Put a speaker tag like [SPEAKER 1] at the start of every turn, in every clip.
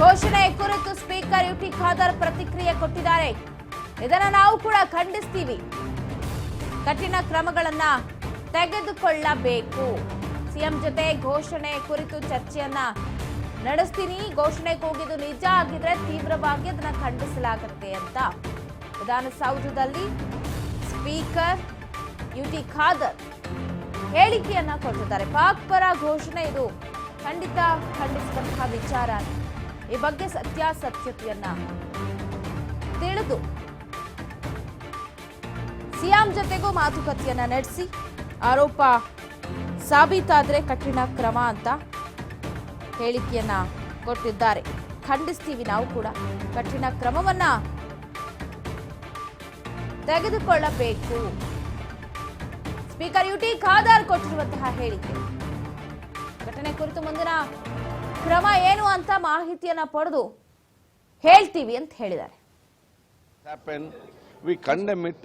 [SPEAKER 1] ಘೋಷಣೆ ಕುರಿತು speaker UT Khader ಪ್ರತಿಕ್ರಿಯೆ ಕೊಟ್ಟಿದ್ದಾರೆ. ಇದನ್ನು ನಾವು ಕೂಡ ಖಂಡಿಸ್ತೀವಿ. ಕಠಿಣ ಕ್ರಮಗಳನ್ನ ತೆಗೆದುಕೊಳ್ಳಬೇಕು. ಸಿಎಂ ಜೊತೆ ಘೋಷಣೆ ಕುರಿತು ಚರ್ಚೆಯನ್ನ ನಡೆಸ್ತೀನಿ. ಘೋಷಣೆ ಕೂಗಿದ್ದು ನಿಜ ಆಗಿದ್ರೆ ತೀವ್ರವಾಗಿ ಅದನ್ನ ಖಂಡಿಸಲಾಗುತ್ತೆ ಅಂತ. ವಿಧಾನಸೌಧದಲ್ಲಿ ಸ್ಪೀಕರ್ ಯುಟಿ ಖಾದರ್ ಹೇಳಿಕೆಯನ್ನ ಕೊಟ್ಟಿದ್ದಾರೆ. ಪಾಕ್ ಪರ ಘೋಷಣೆ ಇದು ಖಂಡಿತ ಖಂಡಿಸುವಂತಹ ವಿಚಾರ. ಈ ಬಗ್ಗೆ ಸತ್ಯಾಸತ್ಯತೆಯನ್ನ ತಿಳಿದು ಸಿಎಂ ಜೊತೆಗೂ ಮಾತುಕತೆಯನ್ನ ನಡೆಸಿ ಆರೋಪ ಸಾಬೀತಾದ್ರೆ ಕಠಿಣ ಕ್ರಮ ಅಂತ ಹೇಳಿಕೆಯನ್ನ ಕೊಟ್ಟಿದ್ದಾರೆ. ಖಂಡಿಸ್ತೀವಿ ನಾವು ಕೂಡ. ಕಠಿಣ ಕ್ರಮವನ್ನ ತೆಗೆದುಕೊಳ್ಳಬೇಕು. ಸ್ಪೀಕರ್ ಯುಟಿ ಖಾದಾರ್ ಕೊಟ್ಟಿರುವಂತಹ ಹೇಳಿಕೆ. ಘಟನೆ ಕುರಿತು ಮುಂದಿನ ಕ್ರಮ ಏನು ಅಂತ ಮಾಹಿತಿಯನ್ನ ಪಡೆದು ಹೇಳ್ತೀವಿ ಅಂತ ಹೇಳಿದ್ದಾರೆ.
[SPEAKER 2] We condemn it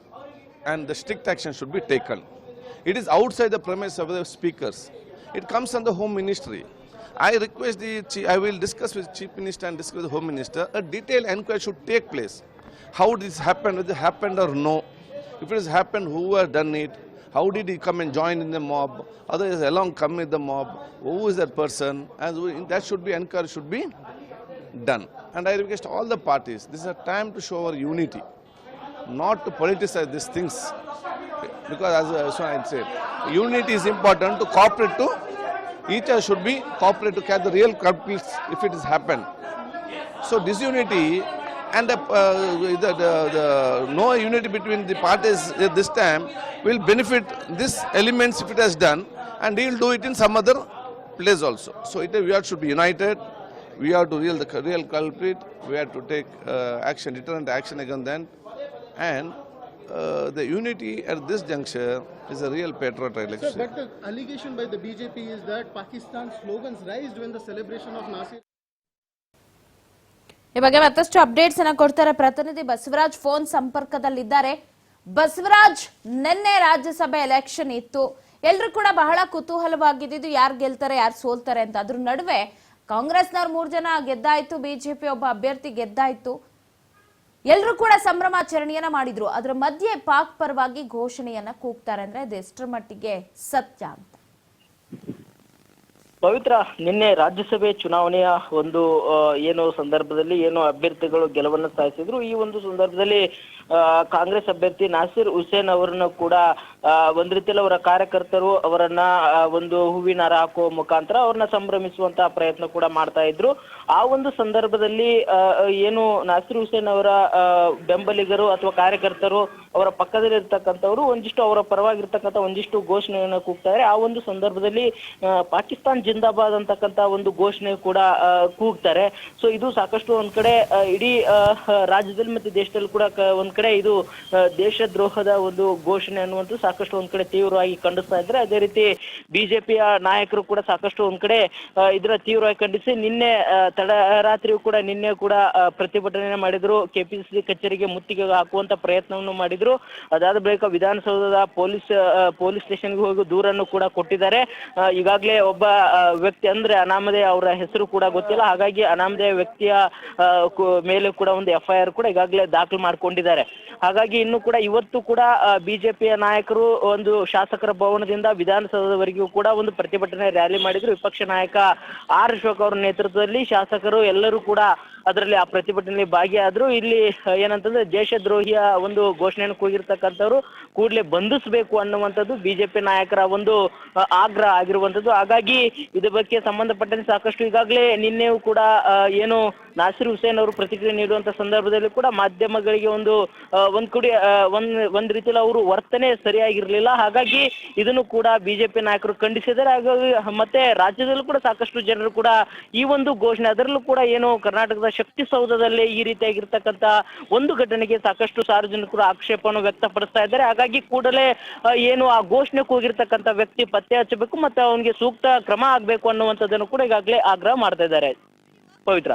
[SPEAKER 2] and the strict action should be taken it is outside the premise of the speakers it comes on the home ministry I request the chi I will discuss with chief minister and discuss with home minister a detail enquiry should take place how this happen with happen or no if it is happen who are done it How did he come and join in the mob? Others along come with the mob. Who is that person? And that should be encouraged, should be done. And I request all the parties, this is a time to show our unity, not to politicize these things. Because as uh, so I said, unity is important to cooperate to, each other should be cooperate to catch the real culprits if it has happened. So disunity and the, uh, the, the, the no unity between the parties at this time will benefit these elements if it has done and he will do it in some other place also. So it, we all should be united. We have to real the real culprit. We have to take uh, action, deterrent action against them, and uh, the unity at this juncture is a real patriot
[SPEAKER 3] Sir, but the allegation by the BJP is that Pakistan's slogans raised when the celebration of Nasir
[SPEAKER 1] ಈ ಬಗ್ಗೆ ಮತ್ತಷ್ಟು updates ಅನ್ನ ಕೊಡ್ತಾರೆ ಪ್ರತಿನಿಧಿ Basavaraj phone ಸಂಪರ್ಕದಲ್ಲಿದ್ದಾರೆ. ಬಸವರಾಜ್ ನಿನ್ನೆ ರಾಜ್ಯಸಭೆ election ಇತ್ತು. ಎಲ್ರು ಕೂಡ ಬಹಳ ಕುತೂಹಲವಾಗಿದ್ದು ಯಾರು ಗೆಲ್ತಾರೆ, ಯಾರು ಸೋಲ್ತಾರೆ ಅಂತ. ಅದ್ರ ನಡುವೆ ಕಾಂಗ್ರೆಸ್ನವ್ರು ಮೂರ್ ಜನ ಗೆದ್ದಾಯ್ತು, ಬಿಜೆಪಿ ಒಬ್ಬ ಅಭ್ಯರ್ಥಿ ಗೆದ್ದಾಯ್ತು. ಎಲ್ರು ಕೂಡ ಸಂಭ್ರಮಾಚರಣೆಯನ್ನ ಮಾಡಿದ್ರು. ಅದರ ಮಧ್ಯೆ ಪಾಕ್ ಪರವಾಗಿ ಘೋಷಣೆಯನ್ನ ಕೂಗ್ತಾರೆ ಅಂದ್ರೆ ಅದು ಎಷ್ಟರ ಮಟ್ಟಿಗೆ ಸತ್ಯ ಅಂತ.
[SPEAKER 4] ಪವಿತ್ರ ನಿನ್ನೆ ರಾಜ್ಯಸಭೆ ಚುನಾವಣೆಯ ಒಂದು ಏನು ಸಂದರ್ಭದಲ್ಲಿ ಏನು ಅಭ್ಯರ್ಥಿಗಳು ಗೆಲುವನ್ನು ಸಾಧಿಸಿದ್ರು, ಈ ಒಂದು ಸಂದರ್ಭದಲ್ಲಿ ಕಾಂಗ್ರೆಸ್ ಅಭ್ಯರ್ಥಿ ನಾಸಿರ್ ಹುಸೇನ್ ಅವರನ್ನು ಕೂಡ ಒಂದ್ ರೀತಿಯಲ್ಲಿ ಅವರ ಕಾರ್ಯಕರ್ತರು ಅವರನ್ನ ಒಂದು ಹೂವಿನ ಹಾರ ಹಾಕುವ ಮುಖಾಂತರ ಅವ್ರನ್ನ ಸಂಭ್ರಮಿಸುವಂತಹ ಪ್ರಯತ್ನ ಕೂಡ ಮಾಡ್ತಾ ಇದ್ರು. ಆ ಒಂದು ಸಂದರ್ಭದಲ್ಲಿ ಏನು ನಾಸಿರ್ ಹುಸೇನ್ ಅವರ ಬೆಂಬಲಿಗರು ಅಥವಾ ಕಾರ್ಯಕರ್ತರು ಅವರ ಪಕ್ಕದಲ್ಲಿ ಇರ್ತಕ್ಕಂಥವ್ರು ಒಂದಿಷ್ಟು ಅವರ ಪರವಾಗಿರ್ತಕ್ಕಂಥ ಒಂದಿಷ್ಟು ಘೋಷಣೆಯನ್ನು ಕೂಗ್ತಾರೆ ಆ ಒಂದು ಸಂದರ್ಭದಲ್ಲಿ ಪಾಕಿಸ್ತಾನ್ ಜಿಂದಾಬಾದ್ ಅಂತಕ್ಕಂಥ ಒಂದು ಘೋಷಣೆ ಕೂಡ ಕೂಗ್ತಾರೆ. ಸೊ ಇದು ಸಾಕಷ್ಟು ಒಂದ್ ಕಡೆ ಇಡೀ ರಾಜ್ಯದಲ್ಲಿ ಮತ್ತೆ ದೇಶದಲ್ಲಿ ಕೂಡ ಒಂದ್ ಕಡೆ ಇದು ದೇಶದ್ರೋಹದ ಒಂದು ಘೋಷಣೆ ಅನ್ನುವಂಥದ್ದು ಸಾಕಷ್ಟು ಒಂದ್ ಕಡೆ ತೀವ್ರವಾಗಿ ಖಂಡಿಸ್ತಾ ಇದ್ರೆ, ಅದೇ ರೀತಿ ಬಿಜೆಪಿಯ ನಾಯಕರು ಕೂಡ ಸಾಕಷ್ಟು ಒಂದ್ ಕಡೆ ಇದರ ತೀವ್ರವಾಗಿ ಖಂಡಿಸಿ ನಿನ್ನೆ ತಡರಾತ್ರಿಯೂ ಕೂಡ ನಿನ್ನೆ ಕೂಡ ಪ್ರತಿಭಟನೆ ಮಾಡಿದ್ರು. ಕೆಪಿಸಿಸಿ ಕಚೇರಿಗೆ ಮುತ್ತಿಗೆ ಹಾಕುವಂತ ಪ್ರಯತ್ನವನ್ನು ಮಾಡಿದ್ರು. ಅದಾದ ಬಳಿಕ ವಿಧಾನಸೌಧದ ಪೊಲೀಸ್ ಪೊಲೀಸ್ ಸ್ಟೇಷನ್ಗೆ ಹೋಗಿ ದೂರನ್ನು ಕೂಡ ಕೊಟ್ಟಿದ್ದಾರೆ. ಈಗಾಗಲೇ ಒಬ್ಬ ವ್ಯಕ್ತಿ ಅಂದ್ರೆ ಅನಾಮಧೇಯ ಅವರ ಹೆಸರು ಕೂಡ ಗೊತ್ತಿಲ್ಲ. ಹಾಗಾಗಿ ಅನಾಮಧೇಯ ವ್ಯಕ್ತಿಯ ಮೇಲೆ ಕೂಡ ಒಂದು ಎಫ್ ಐ ಆರ್ ಕೂಡ ಈಗಾಗಲೇ ದಾಖಲು ಮಾಡ್ಕೊಂಡಿದ್ದಾರೆ. ಹಾಗಾಗಿ ಇನ್ನು ಕೂಡ ಇವತ್ತು ಕೂಡ ಬಿಜೆಪಿಯ ನಾಯಕರು ಒಂದು ಶಾಸಕರ ಭವನದಿಂದ ವಿಧಾನಸೌಧದವರೆಗೂ ಕೂಡ ಒಂದು ಪ್ರತಿಭಟನೆ ರ್ಯಾಲಿ ಮಾಡಿದ್ರು. ವಿಪಕ್ಷ ನಾಯಕ ಆರ್ ಅಶೋಕ್ ಅವರ ನೇತೃತ್ವದಲ್ಲಿ ಶಾಸಕರು ಎಲ್ಲರೂ ಕೂಡ ಅದರಲ್ಲಿ ಆ ಪ್ರತಿಭಟನೆಯಲ್ಲಿ ಭಾಗಿಯಾದ್ರು. ಇಲ್ಲಿ ಏನಂತಂದ್ರೆ ದೇಶದ್ರೋಹಿಯ ಒಂದು ಘೋಷಣೆಯನ್ನು ಕೂಗಿರ್ತಕ್ಕಂಥವ್ರು ಕೂಡಲೇ ಬಂಧಿಸಬೇಕು ಅನ್ನುವಂಥದ್ದು ಬಿಜೆಪಿ ನಾಯಕರ ಒಂದು ಆಗ್ರಹ ಆಗಿರುವಂಥದ್ದು. ಹಾಗಾಗಿ ಇದ್ರ ಬಗ್ಗೆ ಸಂಬಂಧಪಟ್ಟಂತೆ ಸಾಕಷ್ಟು ಈಗಾಗಲೇ ನಿನ್ನೆಯೂ ಕೂಡ ಏನು ನಾಸಿರ್ ಹುಸೇನ್ ಅವರು ಪ್ರತಿಕ್ರಿಯೆ ನೀಡುವಂತ ಸಂದರ್ಭದಲ್ಲಿ ಕೂಡ ಮಾಧ್ಯಮಗಳಿಗೆ ಒಂದು ಒಂದ್ ಕುಡಿ ಒಂದ್ ಒಂದ್ ರೀತಿಯಲ್ಲಿ ಅವರು ವರ್ತನೆ ಸರಿಯಾಗಿರ್ಲಿಲ್ಲ. ಹಾಗಾಗಿ ಇದನ್ನು ಕೂಡ ಬಿಜೆಪಿ ನಾಯಕರು ಖಂಡಿಸಿದ್ದಾರೆ. ಹಾಗಾಗಿ ಮತ್ತೆ ರಾಜ್ಯದಲ್ಲೂ ಕೂಡ ಸಾಕಷ್ಟು ಜನರು ಕೂಡ ಈ ಒಂದು ಘೋಷಣೆ, ಅದರಲ್ಲೂ ಕೂಡ ಏನು ಕರ್ನಾಟಕದ ಶಕ್ತಿ ಸೌಧದಲ್ಲಿ ಈ ರೀತಿಯಾಗಿರ್ತಕ್ಕಂಥ ಒಂದು ಘಟನೆಗೆ ಸಾಕಷ್ಟು ಸಾರ್ವಜನಿಕರು ಆಕ್ಷೇಪವನ್ನು ವ್ಯಕ್ತಪಡಿಸ್ತಾ ಇದ್ದಾರೆ. ಹಾಗಾಗಿ ಕೂಡಲೇ ಏನು ಆ ಘೋಷಣೆ ಕೂಗಿರ್ತಕ್ಕಂಥ ವ್ಯಕ್ತಿ ಪತ್ತೆ ಹಚ್ಚಬೇಕು ಮತ್ತೆ ಅವನಿಗೆ ಸೂಕ್ತ ಕ್ರಮ ಆಗ್ಬೇಕು ಅನ್ನುವಂಥದ್ದನ್ನು ಕೂಡ ಈಗಾಗಲೇ ಆಗ್ರಹ ಮಾಡ್ತಾ ಇದ್ದಾರೆ ಪವಿತ್ರ.